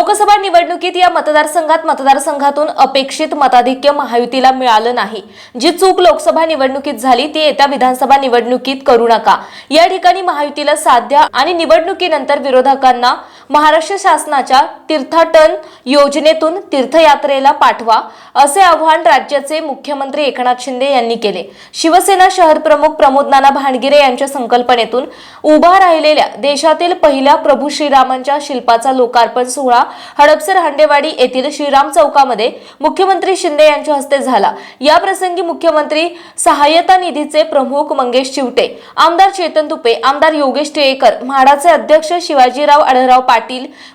लोकसभा निवडणुकीत या मतदारसंघात मतदारसंघातून अपेक्षित मताधिक्य महायुतीला मिळालं नाही. जी चूक लोकसभा निवडणुकीत झाली ती येत्या विधानसभा निवडणुकीत करू नका. या ठिकाणी महायुतीला साध्या आणि निवडणुकीनंतर विरोधकांना महाराष्ट्र शासनाच्या तीर्थाटन योजनेतून तीर्थयात्रेला पाठवा असे आवाहन राज्याचे मुख्यमंत्री एकनाथ शिंदे यांनी केले. शिवसेना शहर प्रमुख प्रमोद नाना भांडगिरे यांच्या संकल्पनेतून उभा राहिलेल्या देशातील पहिल्या प्रभू श्रीरामांच्या शिल्पाचा लोकार्पण सोहळा हडपसर हांडेवाडी येथील श्रीराम चौकामध्ये मुख्यमंत्री शिंदे यांच्या हस्ते झाला. या प्रसंगी मुख्यमंत्री सहाय्यता निधीचे प्रमुख मंगेश चिवटे आमदार चेतन तुपे आमदार योगेश टिळेकर म्हाडाचे अध्यक्ष शिवाजीराव आढळराव पाटील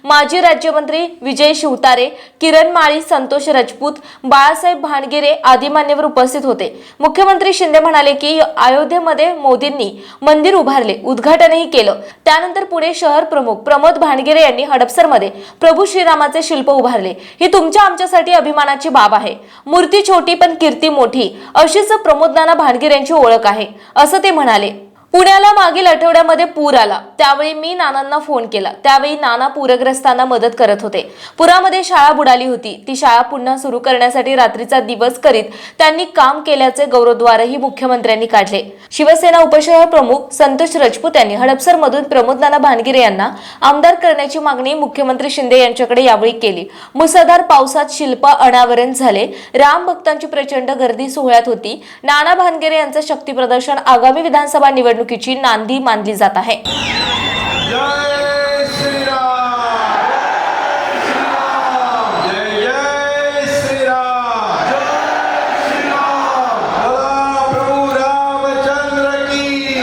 माजी राज्यमंत्री विजय शिवतारे किरण माळी संतोष राजपूत बाळासाहेब भानगिरे आदी मान्यवर उपस्थित होते. मुख्यमंत्री शिंदे म्हणाले की अयोध्येमध्ये मोदींनी मंदिर उभारले उद्घाटनही केलं. त्यानंतर पुणे शहर प्रमुख प्रमोद भानगिरे यांनी हडपसरमध्ये प्रभू श्रीरामाचे शिल्प उभारले. ही तुमच्या आमच्यासाठी अभिमानाची बाब आहे. मूर्ती छोटी पण कीर्ती मोठी अशीच प्रमोद नाना भानगिरे यांची ओळख आहे असं ते म्हणाले. पुण्याला मागील आठवड्यामध्ये पूर आला. त्यावेळी मी नानांना फोन केला. त्यावेळी नाना पूरग्रस्तांना मदत करत होते. पुरामध्ये शाळा बुडाली होती. ती शाळा पुन्हा सुरू करण्यासाठी रात्रीचा दिवस करीत त्यांनी काम केल्याचे गौरवद्वारही मुख्यमंत्र्यांनी काढले. शिवसेना उपशहर प्रमुख संतोष राजपूत यांनी हडपसर मधून प्रमोद नाना भानगिरे यांना आमदार करण्याची मागणी मुख्यमंत्री शिंदे यांच्याकडे यावेळी केली. मुसळधार पावसात शिल्प अनावरण झाले. राम भक्तांची प्रचंड गर्दी सोहळ्यात होती. नाना भानगिरे यांचं शक्तीप्रदर्शन आगामी विधानसभा निवडणूक निवडणुकीची नांदी मानली जात आहे शिवाजी महाराज जय जय श्रीराम बोला प्रभू रामचंद्र की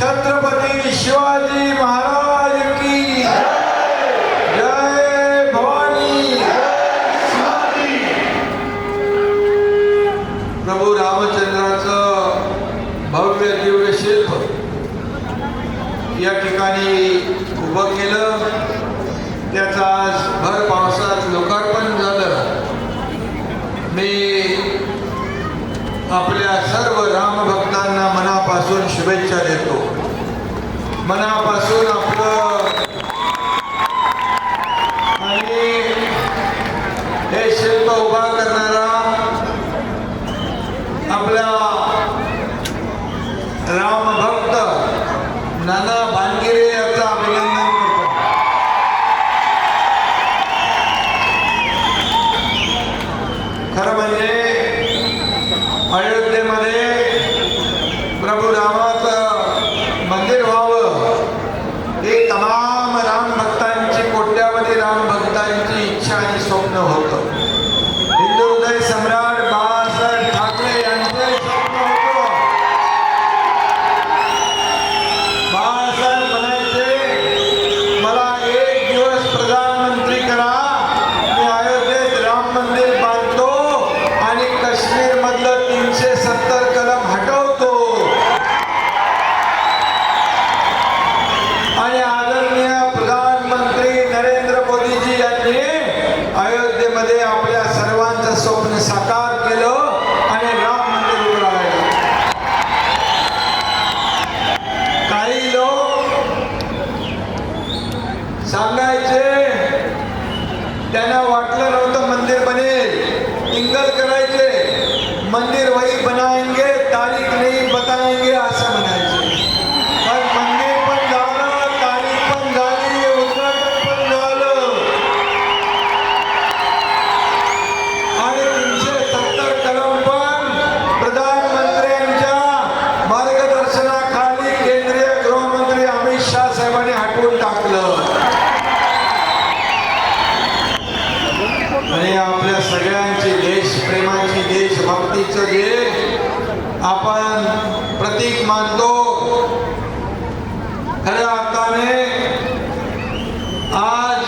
छत्रपती शिवाजी महाराज की जय भवानी प्रभू रामचंद्राचं भव्य दिव्य शिल्प या ठिकाणी उभं केलं त्याचं आज भर पावसात लोकार्पण झालं मी आपल्या सर्व रामभक्तांना मनापासून शुभेच्छा देतो मनापासून आपलं आणि हे शिल्प उभा करणारा आपला रामभक्त नाना भानगिरे याचं अभिनंदन करतो खरं म्हणजे अयोध्येमध्ये प्रभू रामाचं मंदिर व्हावं हे तमाम राम भक्तांची कोट्यावधी राम भक्तांची इच्छा आणि स्वप्न होतं हिंदू हृदय सम्राट बाळासाहेब ठाकरे यांचे स्वप्न होतं बाळासाहेब म्हणायचे मला एक दिवस प्रधानमंत्री करा मी अयोध्येत राम मंदिर बांधतो आणि काश्मीर मधलं तीनशे सत्तर कलम हटवतो. आणि आदरणीय प्रधानमंत्री नरेंद्र मोदीजी यांनी अयोध्येमध्ये आपल्या सर्वांचं स्वप्न साकार केलं आणि राम मंदिर उभं राहिलं. काही लोक सांगायचे त्यांना वाटलं नव्हतं मंदिर बनेल. टिंगल करायचे. મંદિર વહી બનાવ खऱ्या अर्थाने आज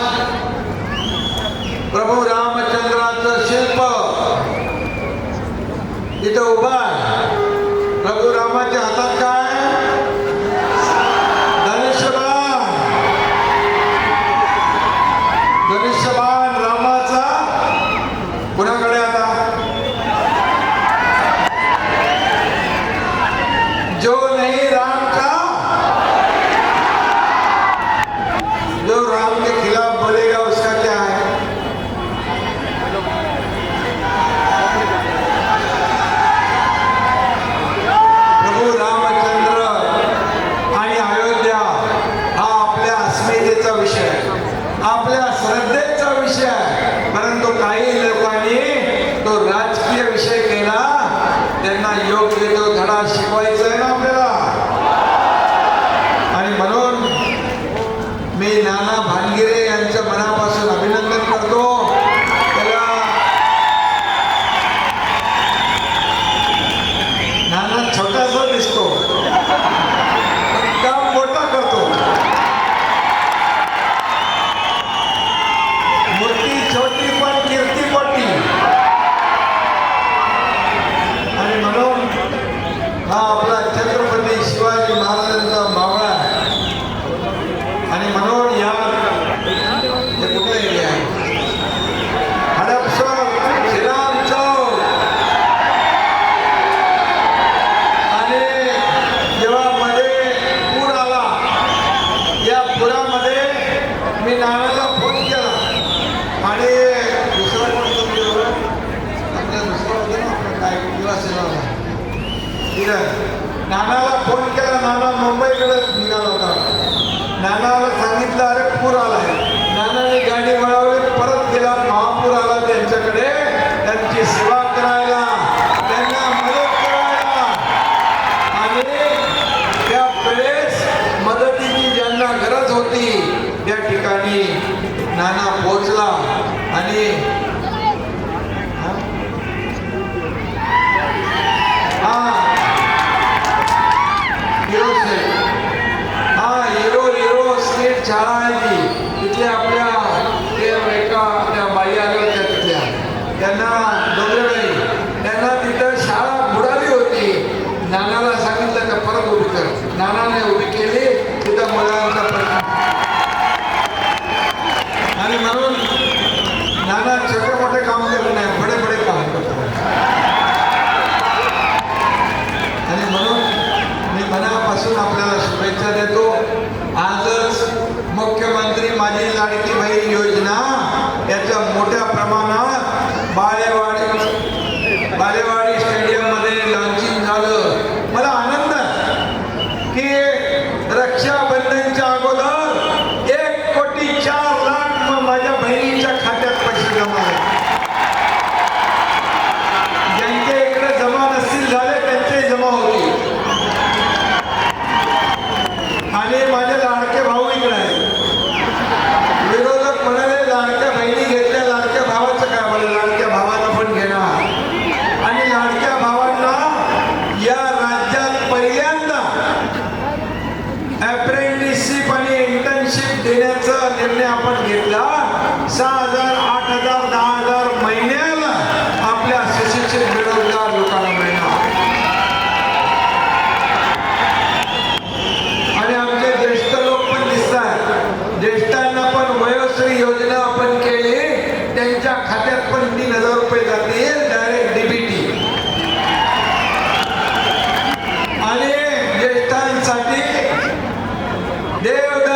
प्रभू रामचंद्राचं शिल्प इथं उभं आहे प्रभू रामाच्या हातात काय धनुष्यबाण धनुष्यबाण रामाचा कुणाकडे आता जो नहीं राम का जो राम के खिलाफ त्यांना योग्य तो धडा शिकवायचा आहे ना आपल्याला आणि म्हणून मी नाना भानगिरे यांचं मनापासून अभिनंदन करतो त्याला नाना छोटासा दिसतो पण काम मोठा करतो मूर्ती छोटी पण कीर्ती मोठी आणि म्हणून हा आपला छत्रपती शिवाजी महाराजांचा मावळा आहे आणि म्हणून या हे कुठला एरिया आहे हडपसर श्रीराम चौक आणि जेव्हा मध्ये पूर आला या पुरामध्ये मी नानाला फोन केला. आणि दुसरा कोण फोन आपल्या दुसरा होता ना आपला काय दिला ठीक नानाला फोन केला नाना मुंबईकडे निघाला होता. नानाला सांगितलं अरे पूर आला.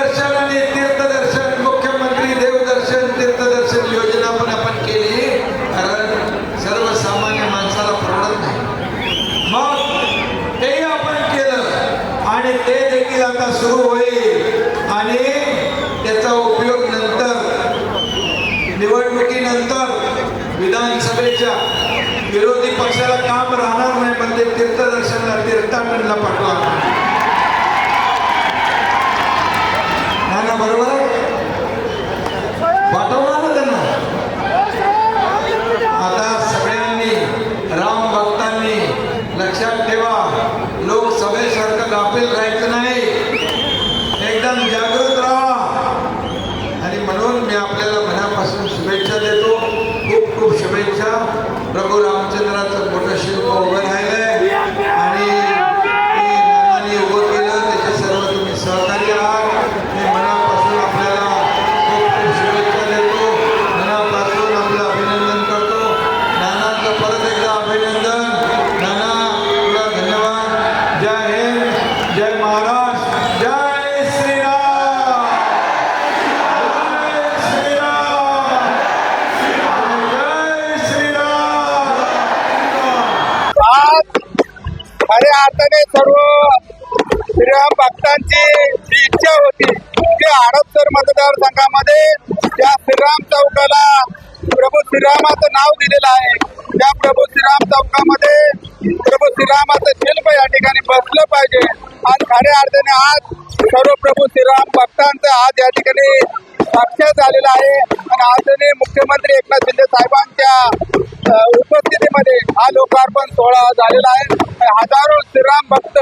देवदर्शन आणि तीर्थदर्शन मुख्यमंत्री देवदर्शन तीर्थदर्शन योजना पण आपण केली. कारण सर्वसामान्य माणसाला परवडत नाही. मग तेही आपण केलं आणि ते देखील आता सुरू होईल. आणि त्याचा उपयोग नंतर निवडणुकीनंतर विधानसभेच्या विरोधी पक्षाला काम राहणार नाही पण ते तीर्थदर्शनला तीर्थाटनला पाठवा ना बरोबर आहे? पाठवणार ना त्यांना आता सगळ्यांनी राम भक्तांनी लक्षात ठेवा लोकसभेसारखं गाफील राहायचं नाही. एकदम जागृत राहा. आणि म्हणून मी आपल्याला मनापासून शुभेच्छा देतो. खूप खूप शुभेच्छा. प्रभू राम या अर्थाने सर्व श्रीराम भक्तांची जी इच्छा होती. की हडपसर मतदारसंघामध्ये त्या श्रीराम चौकाला प्रभू श्रीरामाचं नाव दिलेलं आहे. त्या प्रभू श्रीराम चौकामध्ये प्रभू श्रीरामाचं शिल्प या ठिकाणी बसलं पाहिजे. आणि खऱ्या अर्थाने आज सर्व प्रभू श्रीराम भक्तांचं आज या ठिकाणी साक्ष झालेला आहे. आणि आदरणीय मुख्यमंत्री एकनाथ शिंदे साहेबांच्या मध्ये हा लोकार्पण सोहळा झालेला आहे. हजारो श्रीराम भक्त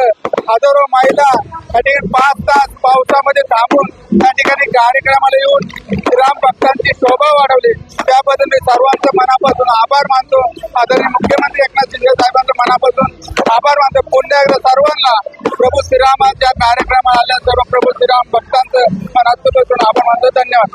हजारो महिला या ठिकाणी पाच तास पावसामध्ये थांबून त्या ठिकाणी कार्यक्रमाला येऊन श्रीराम भक्तांची शोभा वाढवली. त्याबद्दल मी सर्वांचं मनापासून आभार मानतो. आदरणीय मुख्यमंत्री एकनाथ शिंदे साहेबांचं मनापासून आभार मानतो. पुन्हा एकदा सर्वांना प्रभू श्रीरामाच्या कार्यक्रमाला आल्या सर्व प्रभू श्रीराम भक्तांचं मनातून आभार मानतो धन्यवाद.